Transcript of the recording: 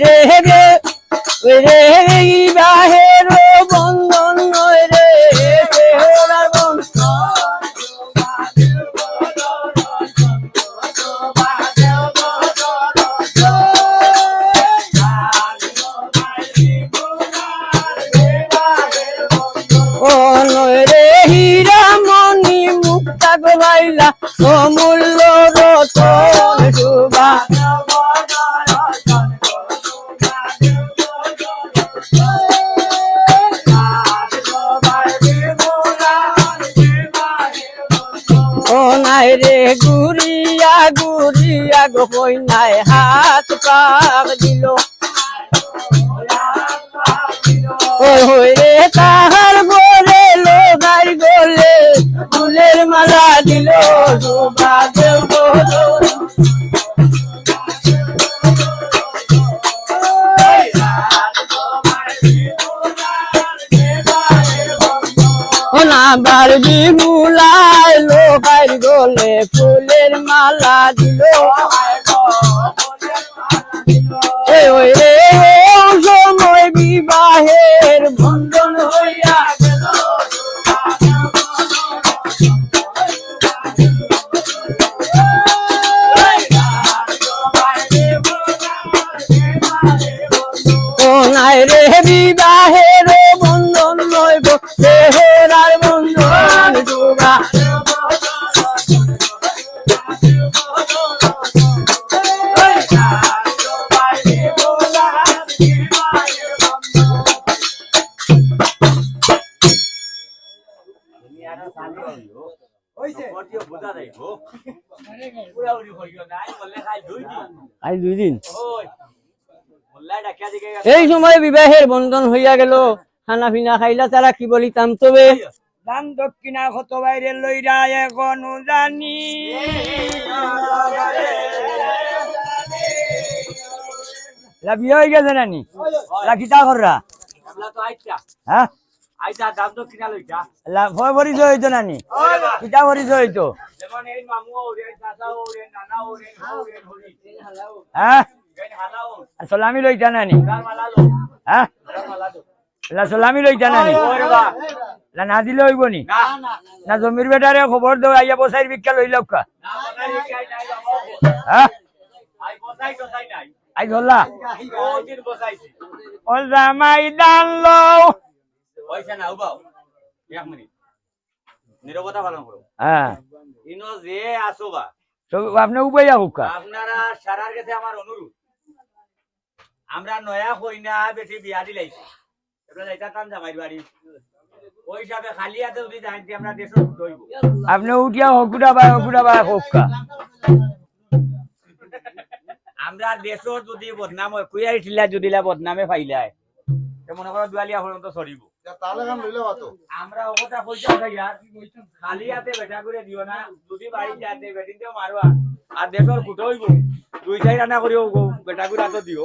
রে রে রে বাহের মুক্তা গোলাইলা অমূল্য রতন শুভা ও নাই রে গুরিয়া গুরিয়া গো নাই হাত পাক দিল। হই রে তাহার ওনা বিমুলায় বাইর গোলে ফুলের মালা দিল আজ দুই দিন। এই সময় বিবাহের বন্ধন হইয়া গেল। খানা পিনা খাইলা তারা কি বলিতাম তবে? দান দক্ষিণা কত বাইরে লইরা এখন জানি। বিয়ে হয়ে গেছে নানি? কিতা কররা? হ্যাঁ? লা ভয় পরিচয় হইতো নানি। কিতা পরিচয় হইতো। হ্যাঁ? সলামি লইতা নানি। হ্যাঁ? লা সলামি লইতা নানি। লা না দিলে হইব নি? না। জমির বেটারে খবর দাও আইয়া বসাইর ভিক্ষা লই লক্কা হ্যাঁ? আই ধরলা। ও জামাই দান লও নিরবতা পালন করো। হ্যাঁ। ইনো যে আসো বা। আপনি উপাইয়া হুক্কা আপনারা সারার কাছে আমার অনুরোধ। নয়া কইনা বেশি বিয়া দিলাইছি। আপনি উঠিয়া হকুটা বা হকুটা বা হুক্কা আমরা দেশর যদি বদনাম হয় কুইয়ারি ঠিলা যদি বদনামে পাইলাই তো মনে করো দুয়ালিয়া পর্যন্ত সরিব আমরা ওটা খালি হাতে বেটা করে দিও না। যদি বাড়ি যাতে বেটিনতেও মারবা আর দেশর ফুটো হইব দুই চাই রান্না করিও বেটা করে হাতে দিও